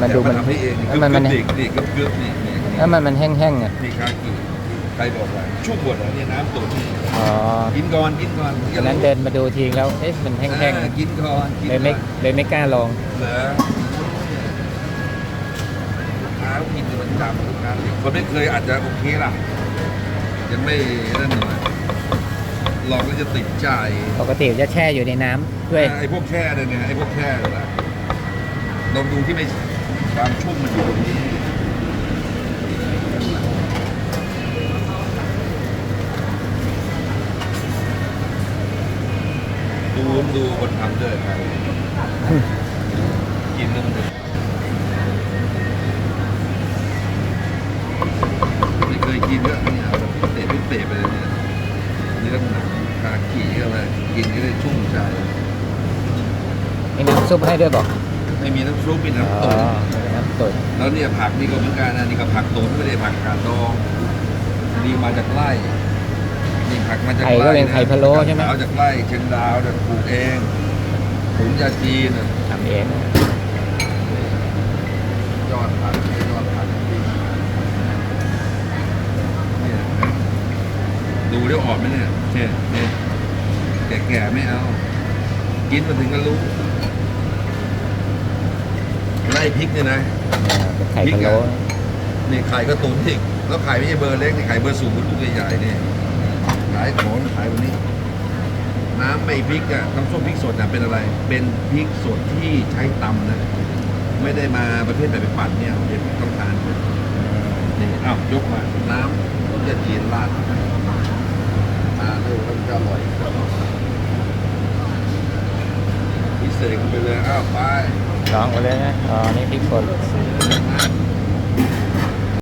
มันดูมันแต่ทำให้เองแล้วมันมันเด็กเด็กกึบกึบนี่นี่แล้วมันมันแห้งๆอะนี่คากิใครบอกว่าชุ่มหมดเหรอเนี่ยน้ำตุ๋นนี่อ๋อกินก่อนกินก่อนตอนนั้นเดินมาดูทีแล้วเอ๊ะมันแห้งอ่ากินก่อนกินๆเลยไม่ก่อนเลยไม่กล้าลองเหรอเท้ากินเป็นประจำทุกครั้งคนไม่เคยอาจจะโอเคล่ะยังไม่นั่นหน่อยลองแล้วจะติดใจ ปกติจะแช่อยู่ในน้ำด้วยไอ้พวกแช่เนี่ยไอ้พวกแช่เนี่ยนะ ลองดูที่ไม่ความชุ่มมันอยู่ตรงนี้ดูดูคนทำด้วยครับกินแล้วมันจะไม่เคยกินก็เนี่ยเตะไม่เตะไปเลยเนี่ยเนื้อหนังคาขี่ก็เลยกินก็ได้ชุ่มใจมีน้ำซุปให้ด้วยบอก ไม่มีน้ำซุปมีอ๋อน้ำตุ๋นน้ำตุ๋นแล้วเนี่ยผักนี่ก็เหมือนกันนะนี่ก็ผักตุ๋นไม่ได้ผักกาดดองนี่มาจากไร่นี่ผักมาจากไข่ไร่ก็เป็นไข่พะโล้ใช่ไหม เอาจากไร่เชียงดาวเนี่ยปลูกเองถุงยาจีนน่ะทำเองยอดผักยอดผักเนี่ยดูได้ออกไหมเนี่ยเนี่ยเนี่ยแก่ๆไม่เอา กินมาถึงก็รู้ ไล่พริกเนี่ยนะอ่าเป็นไข่พะโล้นี่ไข่ก็ตุ๋นอีกแล้วไข่ไม่ใช่เบอร์เล็กนี่ไข่เบอร์สูงลูกใหญ่ๆนี่ขายของขายวันนี้ น้ำไม่พริกอะน้ำส้มพริกสดอะเป็นอะไร เป็นพริกสดที่ใช้ตำนะ ไม่ได้มาประเภทแบบไปปั่นเนี่ยเด็กต้องทานเลยนี่อ้าวยกมา น้ำผมจะจีนราด เสกไปเลยอ้าวไปล้างไปเลยนะอ่านี่พริกป่น